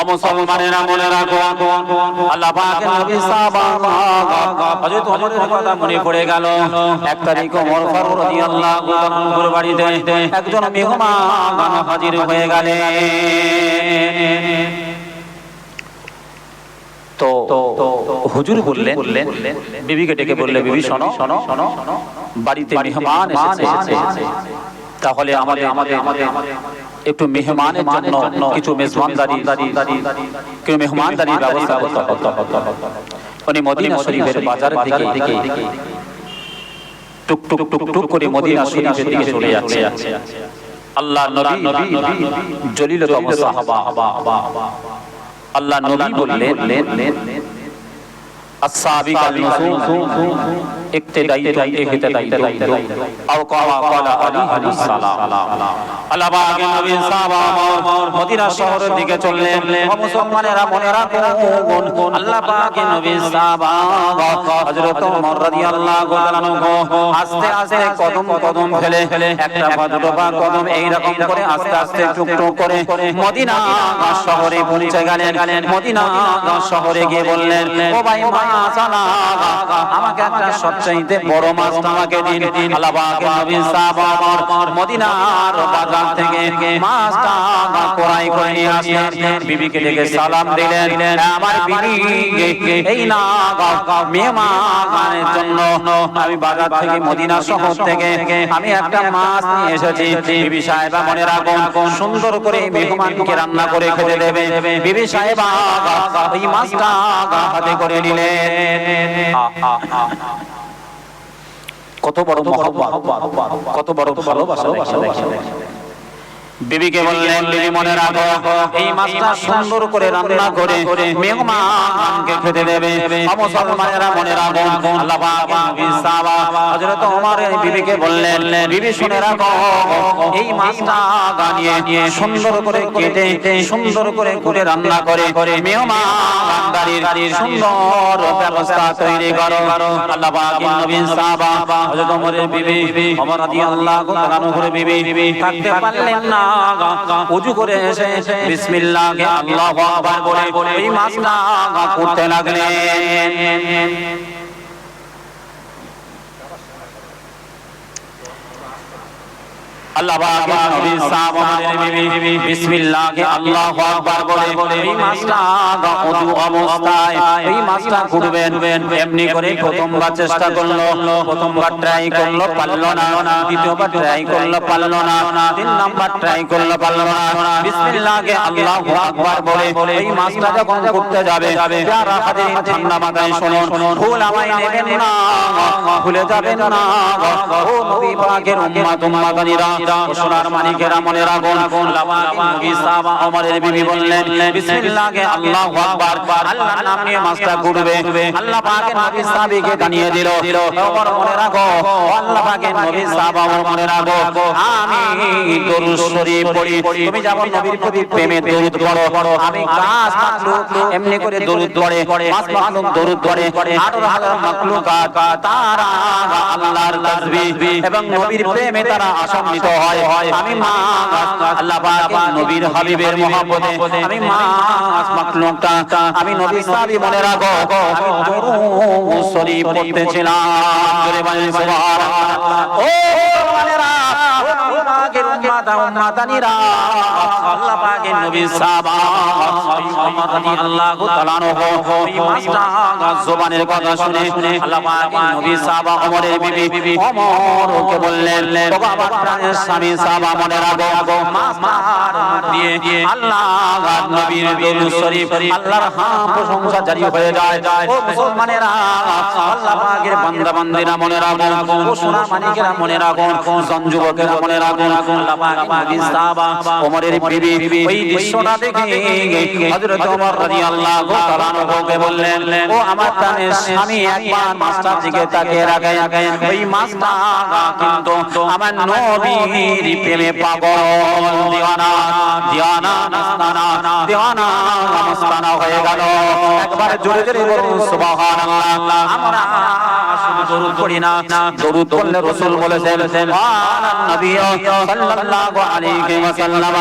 অমুসলমানেরা মনে রাখো। আল্লাহ পাকের বাড়িতে হাজির বললেন, বিবিকে ডেকে বললে, বিবি, শোনো বাড়িতে মেহমান তাহলে আমাদের আমাদের আমাদের একটু মেহমানের জন্য কিছু মেজবানদারি, কিছু মেহমানদারির ব্যবস্থা করতে উনি মদিনা শরীফের বাজার থেকে টুক টুক টুক টুক করে মদিনা শরীফের দিকে চলে যাচ্ছে। আল্লাহ নবী নবী, জলিলতম সাহাবা। আল্লাহ নবী বললেন السابق النصوص اقتدائی تو اقتدائی تو او قاما قالا علیہ السلام আল্লাহ পাকের নবী সাহাবা মদিনা শহরের দিকে চললেন ও মুসলমানেরা মনে রাখুন আল্লাহ পাকের নবী সাহাবা হযরত ওমর রাদিয়াল্লাহু তাআলা আনহু আস্তে আস্তে কদম কদম ফেলে একটা পা দুটো পা কদম এই রকম করে আস্তে আস্তে টুক টুক করে মদিনা শহরে পৌঁছে গেলেন মদিনা শহরে গিয়ে বললেন ও ভাই আমাকে একটা সবচাইতে বড় মাছ আমাকে দিন। মদিনার বাজার থেকে মাছটা কোরাই করে নিয়ে বিবিকে ডেকে সালাম দিলেন। আমার বিবি, এই না মেহমানের জন্য আমি বাজার থেকে মদিনা শহর থেকে আমি একটা মাছ নিয়ে এসেছি। বিবি সাহেবা মনে রাখুন, সুন্দর করে মেহমানকে রান্না করে খেতে দেবে। বিবি সাহেবা এই মাছটা হাতে করে নিলেন। কত বড় মহব্বত কত বড় ভালোবাসা বিবিকে বললেন বিবি মনে রাখো এই মাছটা সুন্দর করে রান্না করে মেহমানকে খেতে দেবে। মুসলমানেরা মনে রাখো আল্লাহ হযরত ওমর এই বিবিকে বললেন বিবি শুনে রাখো এই মাছটা গানিয়ে সুন্দর করে কেটে সুন্দর করে করে রান্না করে করে মেহমানদারির সুন্দর ব্যবস্থা তৈরি করো। আল্লাহ পাক নবী সাহাবা হযরত ওমরের বিবি ওমর রাদিয়াল্লাহু তাআলা বিবি থাকতে পারলেন না। উজু করে এসে বিসমিল্লাহ আল্লাহু আকবার বলে এই মাছটা করতে লাগলেন আল্লাহ পাকের নবী সাহাবাদের বিবি বিসমিল্লাহ আল্লাহু আকবার বলে এই মাছটা উযু অবস্থায় এই মাছটা কুড়বেন এমনি করে প্রথমবার চেষ্টা করল প্রথমবার ট্রাই করল পারল না দ্বিতীয়বার ট্রাই করল পারল না তিন নাম্বার ট্রাই করল পারল না বিসমিল্লাহ আল্লাহু আকবার বলে এই মাছটা যখন করতে যাবে যারা হাতে ঠান্ডা মাথায় শুনুন ভুল আমায় নেবেন না ভুলে যাবেন না ও নবী পাকের উম্মাত উম্মাতানিরা সোনার মানিকেরা মনে রাখুন সাহাবা ওমরের বিবি বললেন, বিসমিল্লাহে আল্লাহু আকবার, আল্লাহর নাম নিয়ে মাছটা করবে আল্লাহ পাকের নবী সাহাবীকে জানিয়ে দিল ওমর মনে রাখো, আল্লাহ পাকের নবী সাহাবা ওমর মনে রাখো। আমি দরুদ শরীফ পড়ি, তুমি যেমন নবীর প্রতি প্রেমে দরুদ পড়ো, আমি গাছ মাখলুক এমনি করে দরুদ পড়ে, মাছ মাখলুক দরুদ পড়ে আঠারো হাজার মাখলুকাত, তারা আল্লাহর তাসবিহ এবং নবীর প্রেমে তারা আসান্বিত হয়। আমি মা আল্লাহ পাক নবীর হাবিবের মহব্বতে আমি মা আমি নবী সাহাবী মনে রাখো আমি দরুদ শরীফ পড়তেছিলাম। জোরে বলেন সুবহানাল্লাহ। ও মানেরা ও নবী পাকের উম্মাতা উম্মাতানিরা। আল্লাহ পাকের নবী সাহাবা রাদিয়াল্লাহু তাআলা আনহু এই জবানের কথা শুনে আল্লাহ পাকের নবী সাহাবা ওমরের বিবি ওমর ওকে বললেন বাবা প্রাণের স্বামী সাহাবা, মনে রাখো মাস মার দিয়ে আল্লাহ নবীর দরুদ শরীফ, আল্লাহর হাম প্রশংসা জারি হয়ে যায়। ও মুসলমানেরা আল্লাহ পাকের বান্দা বান্দিরা মনে রাখো, ও সোনা মানিকেরা মনে রাখো, জন যুবকেরা মনে রাখো ওমরের বিবি ওই দৃশ্যটা দেখে হযরত ওমর রাদিয়াল্লাহু তাআলা আনহুকে বললেন ও আমার প্রাণের স্বামী একবার মাছটার দিকে তাকিয়ে রাখেন। ওই মাছটা কিন্তু আমার নবীর প্রেমে পাগল। দিওয়ানা দিওয়ানা মাস্তানা দিওয়ানা মাস্তানা হয়ে গেল। একবার জোরে জোরে বলুন সুবহানাল্লাহ আমরা দরুদ পড়ি না, দরুদ পড়লে রাসূল বলেছেন আলান নবী সাল্লাল্লাহু আলাইহি ওয়াসাল্লাম,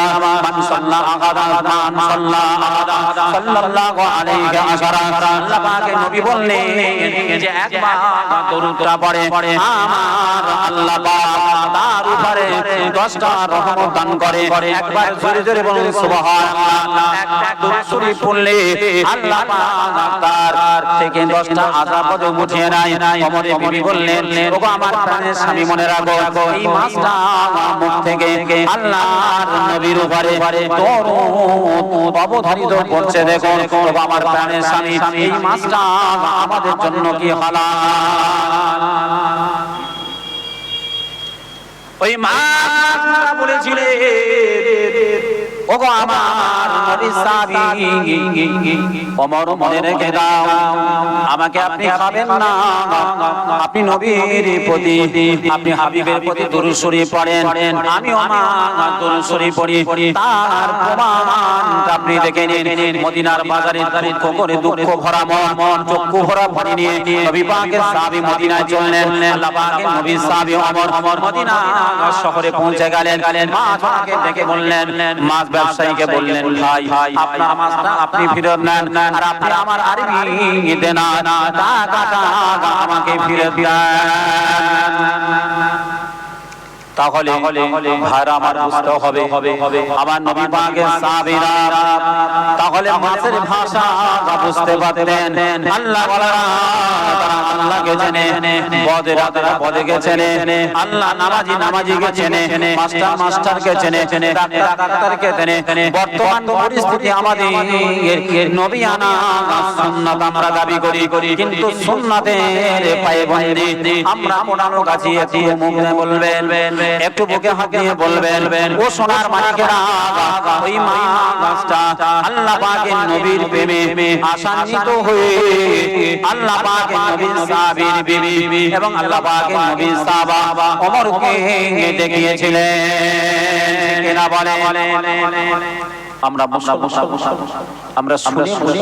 মান সাল্লা আগাদা মান সাল্লা আগাদা সাল্লাল্লাহু আলাইহি আশারা। আল্লাহ পাকের নবী বললেন যে, একবার দরুদটা পড়ে, আমার আল্লাহ পাক তার উপরে 10টা রহমত দান করে, একবার জোরে জোরে বলুন, সুবহানাল্লাহ। একটা দরুদ শরীফ পড়লে আল্লাহ পাক তার থেকে 10টা আযাব মুছিয়ে নেয় ওমরে বিবি বললেন ওগো আমার প্রাণের স্বামী মনে রাখো এই মাসটা আমার মুখ থেকে আল্লাহর নবীর উপরে দরুদ অবধারিত করছে। দেখো ওগো আমার প্রাণের স্বামী এই মাসটা আমাদের জন্য কি হালাল? ওই মা বলেছিলেন ওগো আমার নবী সাবি ওমর মনে রেখে দাও। আমাকে আপনি খাবেন না। আপনি নবীর প্রতি আপনি হাবিবের প্রতি দরুদ শরীফ পড়েন। আমি আমার দরুদ শরীফ পড়ি। তার প্রমাণটা আপনি দেখে নিন। মদিনার বাজারে দুঃখ করে দুঃখ ভরা মন চক্ষু ভরা পানি নিয়ে নবী পাকের সাহাবী মদিনায় চললেন। আল্লাহ পাকের নবী সাহাবী ওমর মদিনা শহরে পৌঁছে গেলেন। মাছ আমাকে ডেকে বললেন মাছ ব্যবসায়ীকে বললেন, ভাই, আপনার মাছটা আপনি ফিরত নেন আর আপনি আমার আরবি দেন না টাকাটা আমাকে ফিরত দেন। তাহলে ভাইরা আমার বুঝতে হবে আমার নবী পাকের সাহাবীরা তাহলে মাছের ভাষা বুঝতে পারতেন। আল্লাহ তারা আল্লাহকে চেনে বদে রাতেরা বদে কে চেনে আল্লাহ নামাজি নামাজিকে চেনে। মাস্টার মাস্টারকে চেনে। ডাক্তার চেনে। বর্তমান পরিস্থিতি আমাদের। নবী আনা সুন্নাত আমরা দাবি করি। কিন্তু সুন্নাতের পায়ে বন্দি। আমরা মুখ বলবেন। একটু বুকে হাত দিয়ে বলবেন ও সোনার মালিকেরা ওই মা গাছটা আল্লাহ পাকের নবীর প্রেমে হয়ে আল্লাহ পাকের নবীর সাহাবীর বিবি এবং আল্লাহ পাকের নবীর সাহাবা ওমরকে দেখিয়েছিলেন কেনা বলে আমরা বসা বসা বসা আমরা শুনি শুনি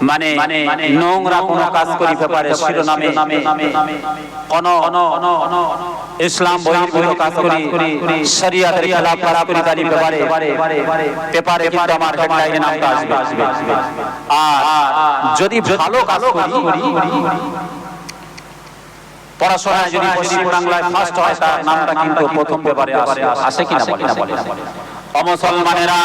মানে নোংরা কোনো কাজ করি পেপারে শিরোনামে কোন ইসলাম বহির্ভূত কাজ করি শরিয়াতের খেলাফ কাজ করি তারি পেপারে পেপারে কিন্তু আমার হেডলাইনে নামটা আসবে আর যদি ভালো কাজ করি পড়াশোনায় যদি পশ্চিম বাংলায় ফার্স্ট হয় তার নামটা কিন্তু প্রথম পেপারে আসে আসে কিনা বলে অমুসলমানেরা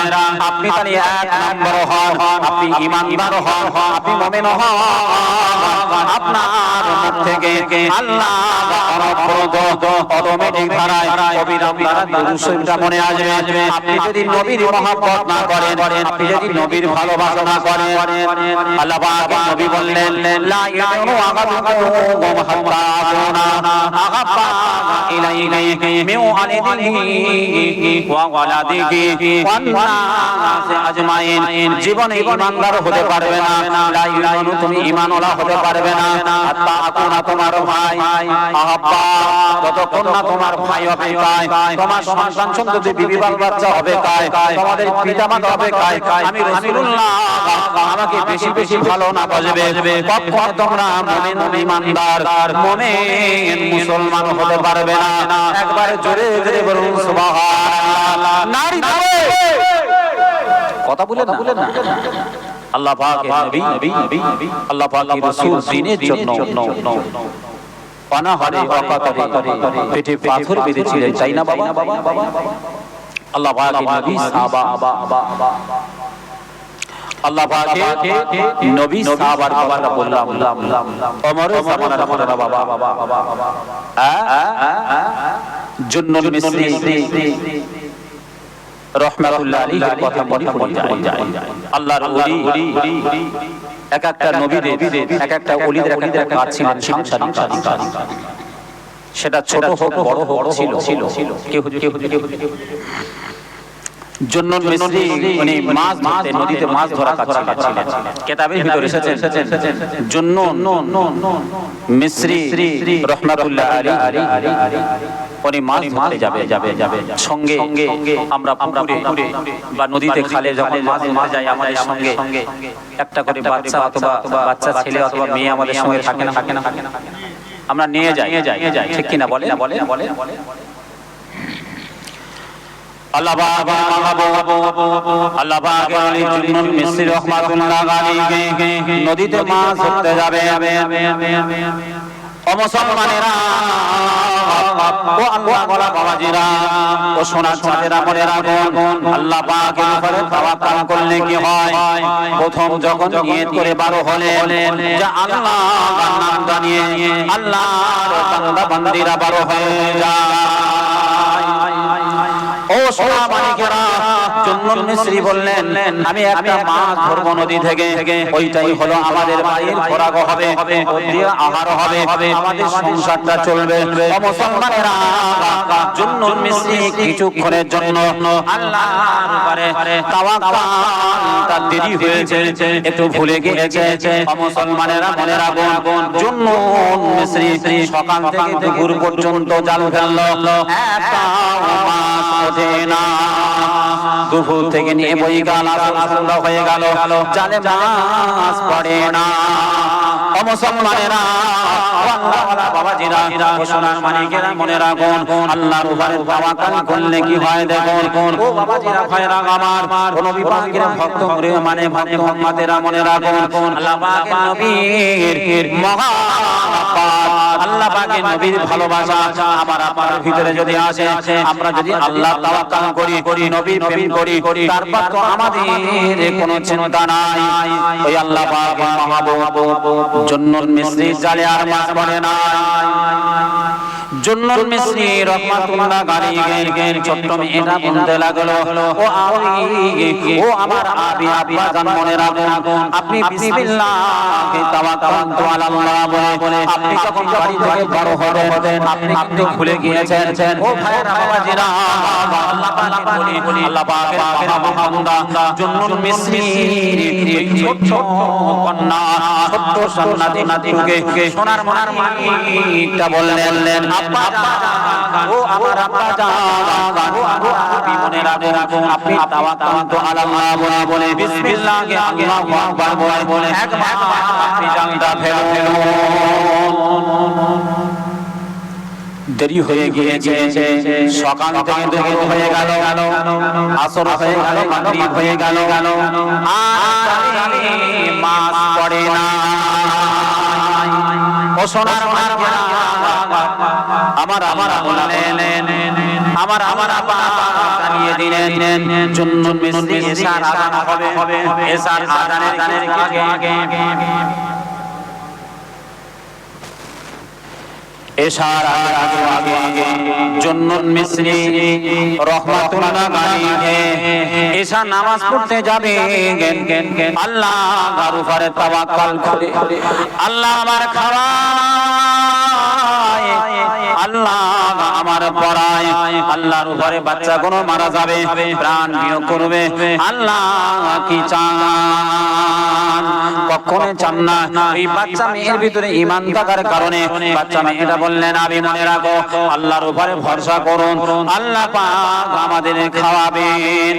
আপনি তাহলে এক নম্বর হন আপনি ইমানদার হন আপনি মমেন হন। আপনার মুখ থেকে আল্লাহ অটোমেটিক মনে আসবে। আপনি যদি নবীর না করেন, আপনি যদি নবীর না করেন, আল্লাহ পাক নবী বললেন মিন ইমানদার হতে পারবে না। তুমি হতে পারবে না। আত্মা তোমার ভাই। আহাব্বা ততক্ষণ না তোমার ভাই হবে কায় তোমার সন্তান সন্ততি বিবি বাল বাচ্চা হবে কায়, তোমাদের পিতা মাতা হবে কায়। আমি রাসূলুল্লাহ, আমাকে বেশি বেশি ভালো না বাজবে। কখন তোমরা মুমিন ইমানদার মুমিন মুসলমান হতে পারবে না। একবার জোরে জোরে বলুন, সুবহানাল্লাহ। নারী কথা বলেন না। আল্লাহ পাকের নবী আল্লাহ পাকের রাসূল দ্বীনের জন্য। অনাহারে অকাতরে পেটে পাথর বেঁধেছিলেন তাই না বাবা? আল্লাহ পাকের নবী সাহাবা। আল্লাহ পাকে নবী সাহাবার কথাটা বললাম। ওমর জামানার কথাটা বাবা। জুন্নুল মিসরি রহমাতুল্লাহ আলাইহির কথা মনে পড়ে যায়। আল্লাহর ওলি এক একটা নবীদের এক একটা ওলিদের এক একটা কাজ ছিলেন সাংসারিক কাজ। সেটা ছোট হোক বড় হোক ছিল ছিল কেউ কেউ জন্য উনি মাছ ধরতে নদীতে মাছ ধরা কাজছিলেন কেতাবের ভিতরে এসেছেন। জন্য মিস্ত্রি রহমাতুল্লাহ আলী উনি মাছ ধরতে যাবে। যাবে যাবে। সঙ্গে আমরা পুকুরে বা নদীতে খালে যখন মাছ মাছ যায় আমাদের সঙ্গে। একটা করে বাচ্চা অথবা বাচ্চা ছেলে অথবা মেয়ে আমাদের সঙ্গে থাকে না। থাকে না থাকে না। আমরা নিয়ে যাই। নিয়ে যাই। ঠিক কিনা বলে না বলে বলে বলে আল্লাহ বাবা মাহাবো আল্লাহ পাকের অলির জন্য মিস্ত্রি রহমাতুল্লাহ আলাইহি। নদীতে মাছ ধরতে যাবে। আল্লাহ বলা বাবাজিরা, ও সোনা চাঁদেরা মনেরা আল্লাহ করলে কি হয়? প্রথম যখন করে বারো হলেন, যে আল্লাহ নাম জানিয়ে আল্লাহর বান্দা বান্দিরা বারো হয়ে যায়। ও সোনা মানিকেরা চন্দন মিস্ত্রি বললেন আমি একটা মাছ ধরবো নদী থেকে। ওইটাই হলো আমাদের বাড়ির খোরাক হবে। আহার হবে। আমাদের সংসারটা চলবে। মুসলমানেরা চন্দন মিস্ত্রি কিছুক্ষণের জন্য। আল্লাহর উপরে তাওয়াক্কাল দেরি হয়েছে। একটু ভুলে গিয়েছে। মুসলমানেরা মনে রাখুন চন্দন মিস্ত্রি সকাল থেকে দুপুর পর্যন্ত জাল ফেলল। একটা মাছ ওঠে না। দুপুর থেকে নিয়ে বই গাল সন্ধ্যা হয়ে গেল। জালে মাছ পড়ে না ও মুসলমানেরা ও ভিতরে যদি আসে, আমরা যদি আল্লাহ তাওয়াক্কাল করি করি নবীর প্রেম করি করি তারপর তো আমাদের কোনো চিন্তা নাই। আল্লাহ পাকের মহাবুব জন্নুল জালে আর মাছ বলে না জন্নুল মিস্ত্রি রহমাতুল্লাহ গাড়ি গেন ছোট্ট মেয়েটা বলতে লাগল, ও আবি ও আমার আবি আবি আজান মনে রাখুন আপনি বিসমিল্লাহ তাওয়াক্কালতু আলাল্লাহ বলে, আপনি যখন বাড়ি থেকে বড় হবেন, আপনি আপনি ভুলে গিয়েছেন, ও ভাইরা বাবাজিরা, আল্লাহ পাক বলি, আল্লাহ পাকের মহাবান্দা জন্নুল মিস্ত্রি ছোট্ট কন্যা, ছোট্ট সন্নাতি নাতিকে সোনার মনার মানিকটা বললেন আব্বা ও আমার আব্বা জান ও মনে রাখুন আপনি তাওয়াক্কালতু আলাল্লাহ বলে বলে বিসমিল্লাহে আল্লাহু আকবার বলে বলে একবার আপনি জানটা ফেলুন দেরি হয়ে গিয়েছে সকাল থেকে দুপুর হয়ে গেল আসর হয়ে গেল মাগরিব হয়ে গেল আর মাস পড়ে না ও সোনার আমার আমার আমার আমার আপা দিলেন নামাজ পড়তে যাবে। আল্লাহ আল্লাহ আমার খাওয়ায় আল্লাহ আমার পড়ায় আল্লাহর উপরে বাচ্চা কোনো মারা যাবে, প্রাণ বিয়োগ করবে। আল্লাহ কি চান? কখনো চান না। এই বাচ্চা মেয়ের ভিতরে ইমান থাকার কারণে বাচ্চা মেয়েটা বললেন, আমি মনে রাখো, আল্লাহর উপরে ভরসা করুন। আল্লাহ পাক আমাদের খাওয়াবেন।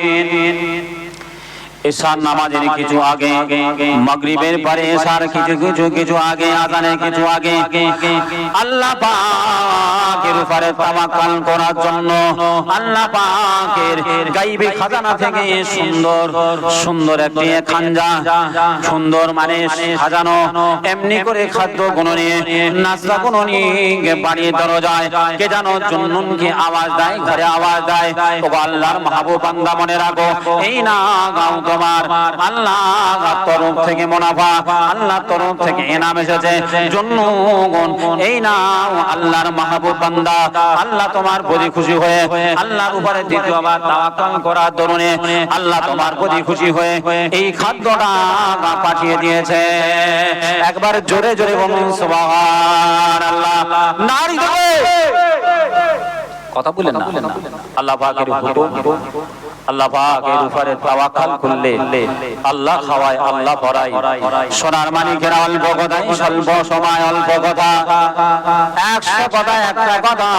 এশার নামাজের কিছু আগে মাগরিবের পরে এশার কিছু কিছু কিছু আগে আজানের কিছু আগে। আল্লাহ পাকের উপরে তাওয়াক্কাল করার জন্য আল্লাহ পাকের গাইবে খাজানা থেকে সুন্দর সুন্দর একটি খানজা সুন্দর মানে সাজানো এমনি করে খাদ্য গুণ নিয়ে নাস্তা গুণ নিয়ে বাড়ির দরজায় কে জানো জন্নুন কি আওয়াজ দেয় ঘরে আওয়াজ দেয়। ও আল্লাহর মাহবুব বান্দা মনে রাখো এই না গাও তোমার আল্লাহ তরফ থেকে মুনাফা আল্লাহ তরফ থেকে এনাম এসেছে। জন্নুন এই আল্লাহর মাহবুব বান্দা। আল্লাহ তোমার প্রতি খুশি হয়ে আল্লাহর উপরে দ্বিতীয়বার তাওয়াক্কাল করার দরুনে আল্লাহ তোমার প্রতি খুশি হয়ে এই খাদ্যটা পাঠিয়ে দিয়েছে। একবার জোরে জোরে বলুন সুবহানাল্লাহ। নারী দেবে কথা বলেন না। আল্লাহ পাকের আল্লাহ উপরে তাওয়াক্কাল করলে, আল্লাহ খাওয়ায়, আল্লাহ সোনার মানিকেরা অল্প স্বল্প সময় অল্প কথা। একশো কথা, একটা কথা।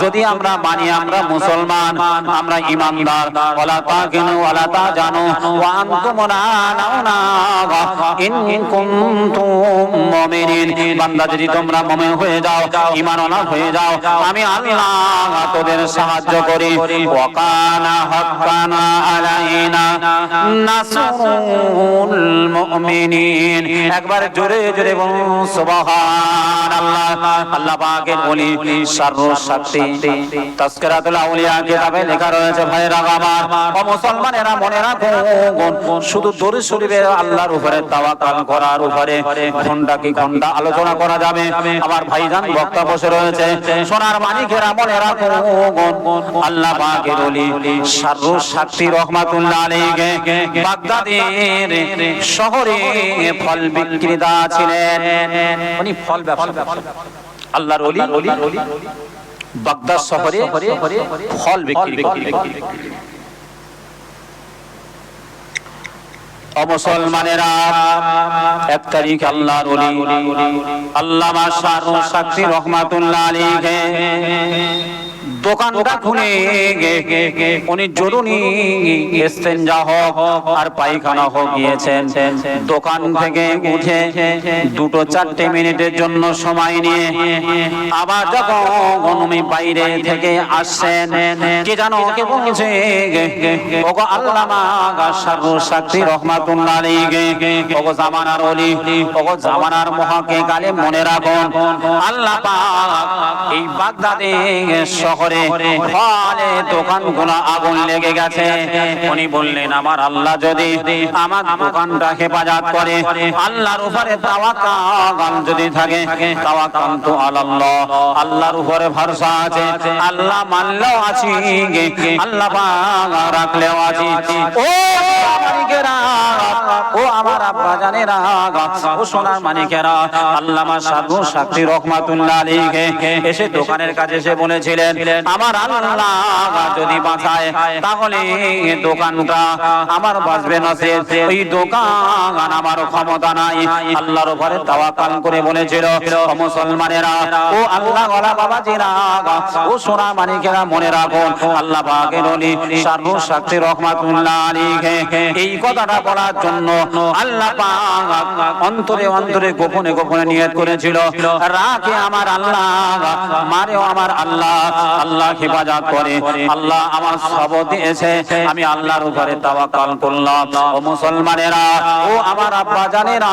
যদি আমরা মানি আমরা মুসলমান, আমরা ইমানদার ওয়ালা তাকিনু ওয়ালা তাজানু ইন বান্দা, যদি তোমরা মুমিন হয়ে যাও, ঈমানওয়ালা হয়ে যাও, আমি আল্লাহ তোদের সাহায্য করি। ওয়া হাক্কানা আলাইনা নাসরুল মুমিনিন একবার জোরে জোরে বলুন, সুবহানাল্লাহ। আল্লাহ পাকের সারু শক্তি তাসকিরাতুল আউলিয়া কিতাবে লেখা রয়েছে ও মুসলমানেরা মনে রাখো শুধু দরুদ শরীফে আল্লাহর উপরে তাওয়াক্কাল করার উপরে। ঘণ্টা কি ঘণ্টা আলোচনা করা যাবে? আমার ভাইজান বক্তা বসে রয়েছে। সোনার মানিকেরা মনে রাখো আল্লাহ পাকের বলি সারু শক্তি রহমাতুল্লাহ বাগদাদের শহরে ফল বিক্রেতা ছিলেন। উনি ফল ব্যবসা আল্লাহর ওলি, বাগদাদ শহরে ফল বিক্রি অমুসলমানেরা এক তারিখ আল্লাহর ওলি, আল্লামা শাহরু শাকসি রহমাতুল্লাহ দোকানটা খুলে উনি জরুরি এস্তেঞ্জা হোক আর পায়খানা হোক গিয়েছেন। দোকান থেকে উঠে দুটো চারটে মিনিটের জন্য সময় নিয়ে আবার যখন উনি বাইরে থেকে আসছেন কে জানো কে বলছে? ওগো আল্লামা রহমাতুল্লাহ আলাইহি। ওগো জামানার ওলি ওগো জামানার মহাকে গালে মনে রাখুন। আল্লাহ পাক এই বাগদাদে শহরে ফলে দোকানগুলো আগুন লেগে গেছে। উনি বললেন, আমার আল্লাহ যদি আমার দোকানটা হেফাজত করে, আল্লাহর উপরে তাওয়াক্কাল যদি থাকে, তাওয়াক্কাল তো আল্লাহ আল্লাহর উপরে ভরসা আছে। আল্লাহ মানলেও আছি, আল্লাহ রাখলেও আছি। ও ও আমার আব্বা জানেরা ও সোনার মানিকেরা আল্লামা সাধু শাক্তি রহমাতুল্লাহ আলাইহি। এসে দোকানের কাছে এসে বলেছিলেন আমার আল্লাহ যদি বাঁচায়, তাহলে দোকানটা আমার বাঁচবে না সে। ওই দোকান আমার ক্ষমতা নাই। আল্লাহর উপরে তাওয়াক্কাল করে বলেছিল মুসলমানেরা, ও আল্লাহ বাবাজিরা, ও সোনা মানিকেরা মনে আল্লাহ পাকের ওলি সাধু শাক্তি রহমাতুল্লাহ এই কথাটা বলার জন্য আল্লাহ অন্তরে অন্তরে গোপনে গোপনে নিয়ত করেছিল, রাখে আমার আল্লাহ, মারেও আমার আল্লাহ আল্লাহ হেফাজত করে। আল্লাহ আমার সব দিয়েছে। আমি আল্লাহর উপরে তাওয়াক্কাল করলাম। ও মুসলমানেরা, ও আমার আব্বা জানেরা,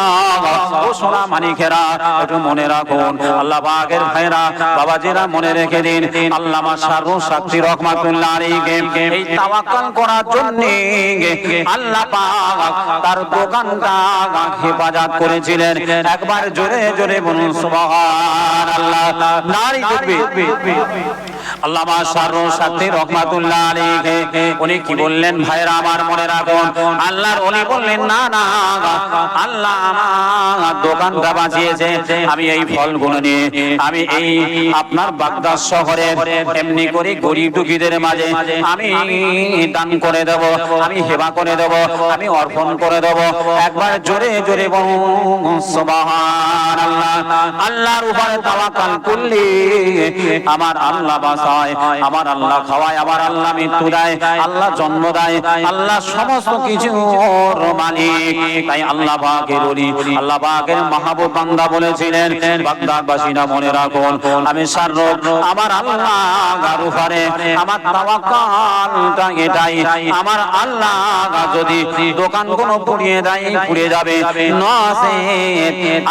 ও সোনা মানিকেরা, একটু মনে রাখুন। আল্লাহ পাকের ভাইরা, বাবাজিরা মনে রেখে দিন। আল্লামা শারু শাক্তি রহমাতুল্লাহ আলাইহি। এই তাওয়াক্কাল করার জন্য আল্লাহ পাক তার দোকানটা হেফাজত করেছিলেন। একবার জোরে জোরে বলুন, সুবহানাল্লাহ। নারী দেখবে। আল্লামা শারু শাক্তি রহমাতুল্লাহ উনি কি বললেন? ভাইরা আমার মনে রাখুন, আল্লাহর উনি বললেন, না না, আল্লাহ আমার দোকানটা বাঁচিয়েছে আমি এই ফলগুলো নিয়ে, আমি এই আপনার বাগদাদ শহরে এমনি করে গরিব দুঃখীদের মাঝে আমি দান করে দেব, আমি সেবা করে দেব, আমি অর্পণ করে দেব। একবার জোরে জোরে আল্লাহর উপরে তাওয়াক্কাল করলে আমার আল্লাহ বাঁচায় আমার আল্লাহ খাওয়ায় আমার আল্লাহ মৃত্যু দেয়, আল্লাহ জন্ম দেয়, আল্লাহ সমস্ত কিছুর মালিক। তাই আল্লাহ পাকের বলি আল্লাহ পাকের মাহবুব বান্দা বলেছিলেন বাগদাদবাসীরা মনে রাখুন, আমি সাররোগ আমার আল্লাহ গার উপরে, আমার তাওয়াক্কালটা এটাই, আমার আল্লাহ যদি দোকান কোনো পুড়িয়ে দেয়, পুড়ে যাবে। নসে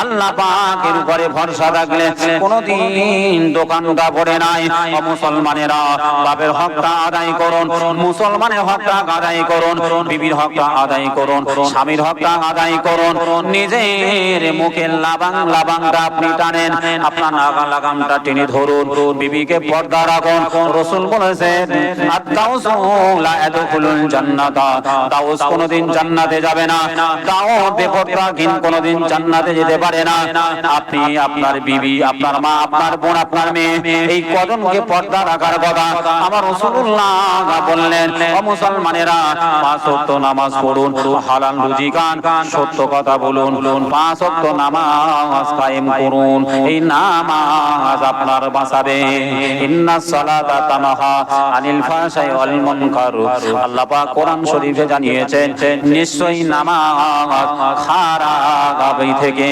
আল্লাহ পাকের উপরে ভরসা রাখলে কোনোদিন দোকানটা পড়ে নাই মুসলমানেরা বাপের হকটা আদায় করুন, মুসলমানের হকটা আদায় করুন, বিবির হকটা আদায় করুন, স্বামীর হকটা আদায় করুন, নিজের মুখে লাবাং লাবাংটা আপনি টানেন, আপনার নাগা লাগামটা টেনে ধরুন, বিবিকে পর্দা রাখুন, রসুল বলেছেন কোনোদিন জান্নাতে যাবে না জান্নাতে যেতে পারে না, আপনি আপনার বিবি, আপনার মা, আপনার বোন, আপনার মেয়ে, এই কদমকে পর্দা রাখার কথা। আমার রাসূলুল্লাহ বললেন মুসলমানেরা, পাঁচ নামাজ পড়ুন, হালাল রুজি সত্য কথা বলুন, পাঁচ নামাজ কায়েম করুন। এই নামাজ আপনার বাঁচাবে। ইন্না তানাহা আনিল ফাহশাই ওয়াল মুনকার। আল্লাহ পাক কোরআন শরীফে জানিয়েছেন, নিশ্চয়ই নামাজ খারাপ থেকে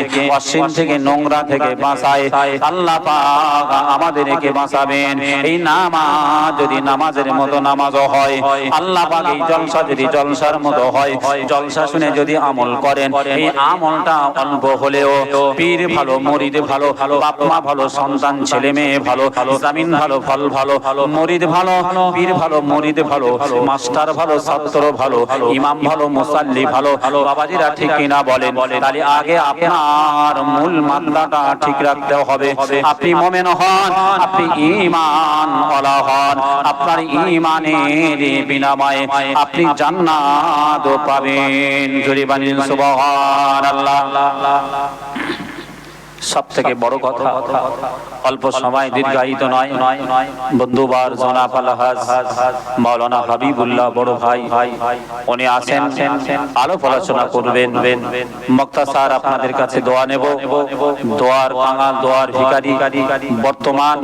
থেকে, নোংরা থেকে বাঁচায়। আল্লাহ পাক আমাদেরকে বাঁচাবেন। এই নামাজ, যদি নামাজের মতো নামাজও হয়, আল্লাহ পাক এই জলসা যদি জলসার মতো হয়, জলসা শুনে যদি আমল করেন, এই আমলটা অল্প হলেও পীর ভালো, মরিদ ভালো বাপ মা ভালো, সন্তান, ছেলে মেয়ে ভালো, জামিন ভালো, ফল ভালো, মরিদ ভালো, পীর ভালো, মরিদ ভালো, মাস্টার ভালো, ছাত্র ভালো, ইমাম ভালো, মুসাল্লি ভালো, বাবাজিরা ঠিক কিনা বলেন? তাহলে আগে আপনার মূল মাত্রাটা ঠিক রাখতে হবে। আপনি মোমেন হন, আপনি ইমান হন আপনার ইমানের বিনাময়ে আপনি জান্নাত পাবেন। জোরে সব থেকে বড় কথা, অল্প সময় দীর্ঘায়িত নয়। বন্ধুবার জনাব আলহাজ মাওলানা হাবিবুল্লাহ বড় ভাই, উনি আছেন আলোপ আলোচনা করবেন। মক্তাসার আপনাদের কাছে দোয়া নেব। দোয়ার কাঙাল, দোয়ার ভিকারি বর্তমান